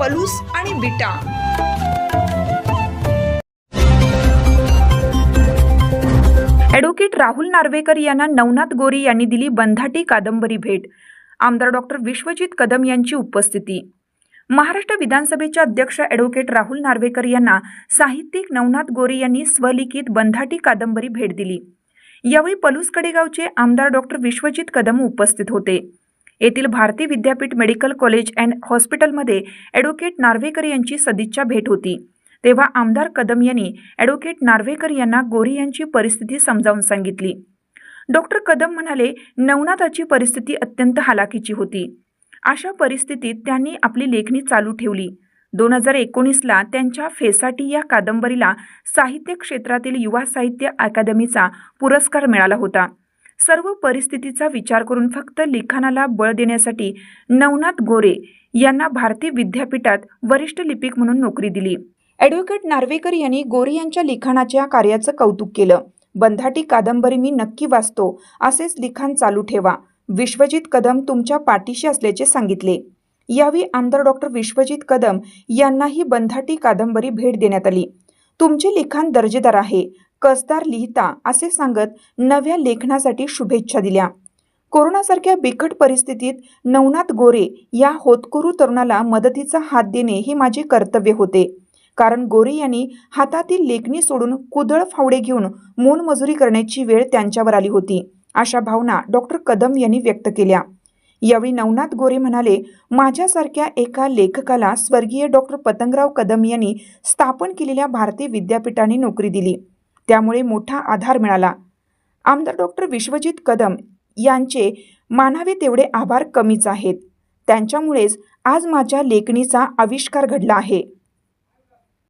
पलूस आणि बिटा. ॲडव्होकेट राहुल नार्वेकर यांना नवनाथ गोरी यांनी दिली बंधाटी कादंबरी भेट. आमदार डॉक्टर विश्वजित कदम यांची उपस्थिती. महाराष्ट्र विधानसभेचे अध्यक्ष ॲडव्होकेट राहुल नार्वेकर यांना साहित्यिक नवनाथ गोरी यांनी स्वलिखित बंधाटी कादंबरी भेट दिली. यावेळी पलूस कडेगावचे आमदार डॉक्टर विश्वजित कदम उपस्थित होते. येथील Bharati Vidyapeeth medical college and हॉस्पिटलमध्ये ॲडव्होकेट नार्वेकर यांची सदिच्छा भेट होती. तेव्हा आमदार कदम यांनी ॲडव्होकेट नार्वेकर यांना गोरी यांची परिस्थिती समजावून सांगितली. डॉक्टर कदम म्हणाले नवनाथाची परिस्थिती अत्यंत हालाकीची होती. अशा परिस्थितीत त्यांनी आपली लेखणी चालू ठेवली. दोन हजार एकोणीसला त्यांच्या फेसाटी या कादंबरीला साहित्य क्षेत्रातील युवा साहित्य अकादमीचा पुरस्कार मिळाला होता. सर्व परिस्थितीचा विचार करून फक्त लिखाणाला बळ देण्यासाठी नवनाथ गोरे यांना भारतीय विद्यापीठात वरिष्ठ लिपिक म्हणून नोकरी दिली. ॲडव्होकेट नार्वेकर यांनी गोरे यांच्या लिखाणाच्या कार्याचं कौतुक केलं. बंधाटी कादंबरी मी नक्की वाचतो असेच लिखाण चालू ठेवा. विश्वजित कदम तुमच्या पाठीशी असल्याचे सांगितले. यावेळी आमदार डॉक्टर विश्वजित कदम यांनाही बंधाटी कादंबरी भेट देण्यात आली. तुमचे लिखाण दर्जेदार आहे. कसदार लिहिता असे सांगत नव्या लेखनासाठी शुभेच्छा दिल्या. कोरोनासारख्या बिकट परिस्थितीत नवनाथ गोरे या होतकुरू तरुणाला मदतीचा हात देणे हे माझे कर्तव्य होते. कारण गोरे यांनी हातातील लेखणी सोडून कुदळ फावडे घेऊन मोलमजुरी करण्याची वेळ त्यांच्यावर आली होती अशा भावना डॉक्टर कदम यांनी व्यक्त केल्या. यावेळी नवनाथ गोरे म्हणाले माझ्यासारख्या एका लेखकाला स्वर्गीय डॉक्टर पतंगराव कदम यांनी स्थापन केलेल्या भारतीय विद्यापीठाने नोकरी दिली. त्यामुळे मोठा आधार मिळाला. आमदार डॉक्टर विश्वजित कदम यांचे मानावे तेवढे आभार कमीच आहेत. त्यांच्यामुळेच आज माझ्या लेखणीचा आविष्कार घडला आहे.